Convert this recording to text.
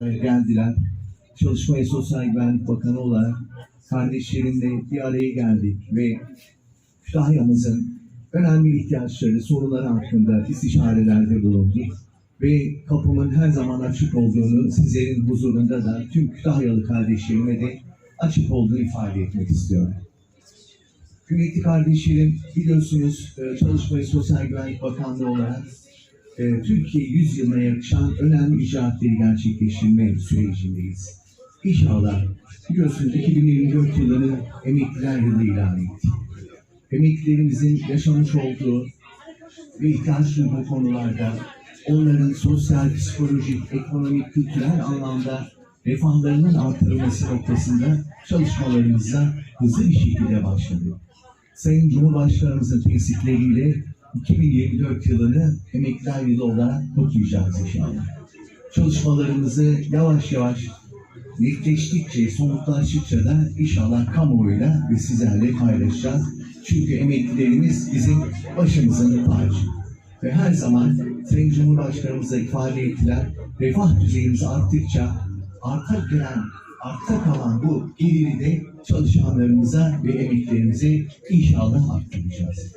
geldiler. Çalışma ve Sosyal Güvenlik Bakanı olarak kardeşlerimle bir araya geldik ve Kütahya'mızın önemli ihtiyaçları, sorunları hakkında istişarelerde bulunduk. Ve kapımın her zaman açık olduğunu sizlerin huzurunda da tüm Kütahyalı kardeşlerime de açık olduğunu ifade etmek istiyorum. Kıymetli kardeşlerim, biliyorsunuz e, Çalışma ve Sosyal Güvenlik Bakanlığı olarak e, Türkiye 100 yılına yakışan önemli icraatları gerçekleştirme sürecindeyiz. İnşallah biliyorsunuz 2024 yılını emekliler yılı ilan ettik. Emeklilerimizin yaşamış olduğu ve ihtiyaç duyduğu konularda onların sosyal, psikolojik, ekonomik, kültürel anlamda refahlarının artırılması noktasında çalışmalarımıza hızlı bir şekilde başladık. Sayın Cumhurbaşkanımızın tesisleriyle 2024 yılını emekliler yılı olarak kutlayacağız inşallah. Çalışmalarımızı yavaş yavaş netleştikçe, somutlaştıkça da inşallah kamuoyuyla ve sizlerle paylaşacağız. Çünkü emeklilerimiz bizim başımızın tacı. Ve her zaman Sayın Cumhurbaşkanımıza ifade ettiler, refah düzeyimiz arttıkça arta gelen, arta kalan bu geliri de çalışanlarımıza ve emeklerimize inşallah arttıracağız.